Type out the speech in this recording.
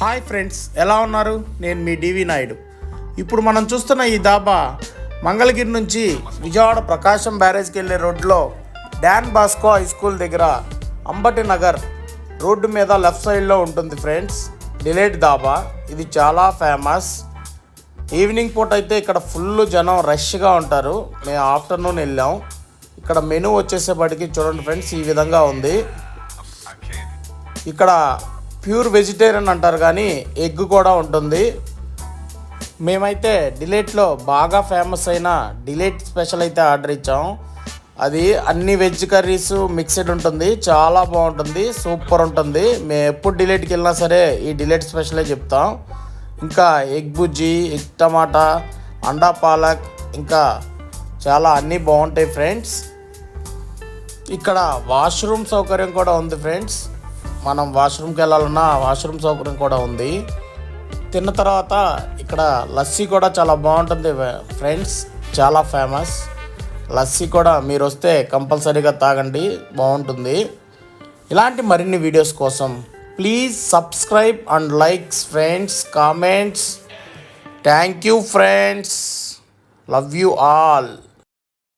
Hi friends ఎలా ఉన్నారు? నేను మీ డివి నాయుడు. ఇప్పుడు మనం చూస్తున్న ఈ దాబా మంగళగిరి నుంచి విజయవాడ ప్రకాశం బ్యారేజ్కి వెళ్ళే రోడ్లో డాన్ బాస్కో హై స్కూల్ దగ్గర అంబటి నగర్ రోడ్డు మీద లెఫ్ట్ సైడ్లో ఉంటుంది ఫ్రెండ్స్. డిలేట్ దాబా ఇది చాలా ఫేమస్. ఈవినింగ్ పూట అయితే ఇక్కడ ఫుల్ జనం రష్గా ఉంటారు. మేము ఆఫ్టర్నూన్ వెళ్ళాం. ఇక్కడ మెనూ వచ్చేసేపటికి చూడండి ఫ్రెండ్స్ ఈ విధంగా ఉంది. ఇక్కడ ప్యూర్ వెజిటేరియన్ అంటారు కానీ ఎగ్ కూడా ఉంటుంది. మేమైతే డిలేట్లో బాగా ఫేమస్ అయిన డిలేట్ స్పెషల్ అయితే ఆర్డర్ ఇచ్చాం. అది అన్ని వెజ్ కర్రీస్ మిక్స్డ్ ఉంటుంది. చాలా బాగుంటుంది సూపర్ ఉంటుంది. మేము ఎప్పుడు డిలేట్కి వెళ్ళినా సరే ఈ డిలేట్ స్పెషలే చెప్తాం. ఇంకా ఎగ్ బుజ్జి ఎగ్ టమాటా అండా పాలక్ ఇంకా చాలా అన్నీ బాగుంటాయి ఫ్రెండ్స్. ఇక్కడ వాష్రూమ్ సౌకర్యం కూడా ఉంది ఫ్రెండ్స్. మనం వాష్రూమ్కి వెళ్ళాలన్నా వాష్రూమ్ సౌకర్యం కూడా ఉంది. తిన్న తర్వాత ఇక్కడ లస్సీ కూడా చాలా బాగుంటుంది ఫ్రెండ్స్. చాలా ఫేమస్. లస్సీ కూడా మీరు వస్తే కంపల్సరీగా తాగండి. బాగుంటుంది. ఇలాంటి మరిన్ని వీడియోస్ కోసం please subscribe and likes friends. Comments. Thank you friends. Love you all.